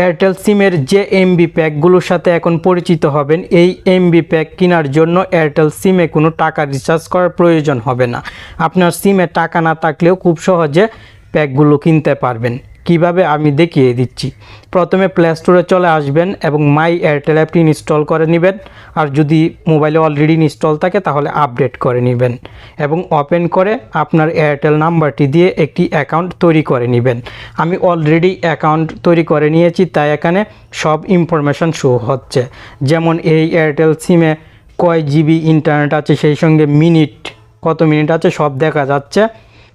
Airtel সিমের যে MB প্যাকগুলোর সাথে এখন পরিচিত হবেন, এই এমবি প্যাক কেনার জন্য এয়ারটেল সিমে কোনো টাকা রিচার্জ করার প্রয়োজন হবে না। আপনার সিমে টাকা না থাকলেও খুব সহজে প্যাকগুলো কিনতে পারবেন। কীভাবে আমি দেখিয়ে দিচ্ছি। প্রথমে প্লে স্টোরে চলে আসবেন এবং মাই এয়ারটেল অ্যাপটি ইনস্টল করে নেবেন। আর যদি মোবাইলে অলরেডি ইনস্টল থাকে, তাহলে আপডেট করে নেবেন। এবং ওপেন করে আপনার এয়ারটেল নাম্বারটি দিয়ে একটি অ্যাকাউন্ট তৈরি করে নেবেন। আমি অলরেডি অ্যাকাউন্ট তৈরি করে নিয়েছি, তাই এখানে সব ইনফরমেশান শো হচ্ছে। যেমন এই এয়ারটেল সিমে কয় জিবি ইন্টারনেট আছে, সেই সঙ্গে মিনিট কত মিনিট আছে, সব দেখা যাচ্ছে।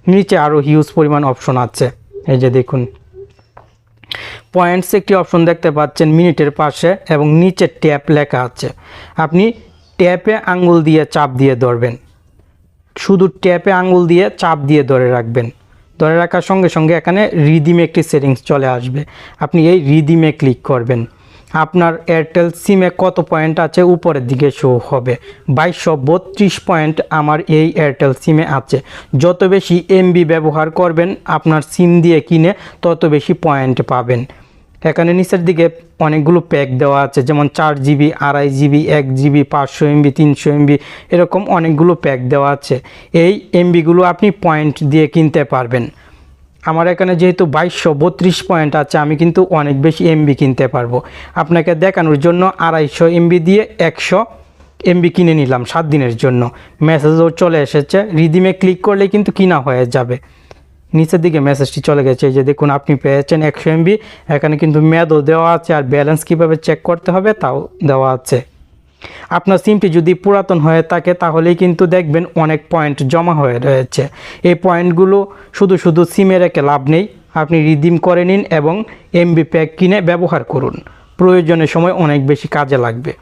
নিচে আরও হিউজ পরিমাণ অপশন আছে। এই যে দেখুন পয়েন্টস একটি অপশন দেখতে পাচ্ছেন মিনিটের পাশে এবং নিচে ট্যাপ লেখা আছে। আপনি ট্যাপে আঙ্গুল দিয়ে চাপ দিয়ে ধরবেন। শুধু ট্যাপে আঙ্গুল দিয়ে চাপ দিয়ে ধরে রাখবেন। ধরে রাখার সঙ্গে সঙ্গে এখানে রিদিমে একটি সেটিংস চলে আসবে। আপনি এই রিদিমে ক্লিক করবেন। আপনার এয়ারটেল সিমে কত পয়েন্ট আছে? উপরের দিকে শো হবে। বাইশশো বত্রিশ পয়েন্ট আমার এই এয়ারটেল সিমে আছে। যত বেশি এমবি ব্যবহার করবেন, আপনার সিম দিয়ে কিনে তত বেশি পয়েন্ট পাবেন। এখানে নিচের দিকে অনেকগুলো প্যাক দেওয়া আছে, যেমন চার জিবি আড়াই জিবি এক জিবি পাঁচশো এমবি তিনশো এমবি এরকম অনেকগুলো প্যাক দেওয়া আছে। এই এমবিগুলো আপনি পয়েন্ট দিয়ে কিনতে পারবেন। আমার এখানে যেহেতু বাইশশো বত্রিশ পয়েন্ট আছে, আমি কিন্তু অনেক বেশি এমবি কিনতে পারব। আপনাকে দেখানোর জন্য আড়াইশো এমবি দিয়ে একশো এমবি কিনে নিলাম সাত দিনের জন্য। মেসেজও চলে এসেছে। রিদিমে ক্লিক করলে কিন্তু কিনা হয়ে যাবে। নিচের দিকে মেসেজটি চলে গেছে, এই যে দেখুন, আপনি পেয়েছেন একশো এমবি এখানে কিন্তু মেয়াদও দেওয়া আছে, আর ব্যালেন্স কীভাবে চেক করতে হবে তাও দেওয়া আছে। আপনার সিমটি যদি পুরাতন হয়ে থাকে, তাহলেই কিন্তু দেখবেন অনেক পয়েন্ট জমা হয়ে রয়েছে। এই পয়েন্টগুলো শুধু শুধু সিমে রেখে লাভ নেই। আপনি রিডিম করে নিন এবং এমবি প্যাক কিনে ব্যবহার করুন। প্রয়োজনের সময় অনেক বেশি কাজে লাগবে।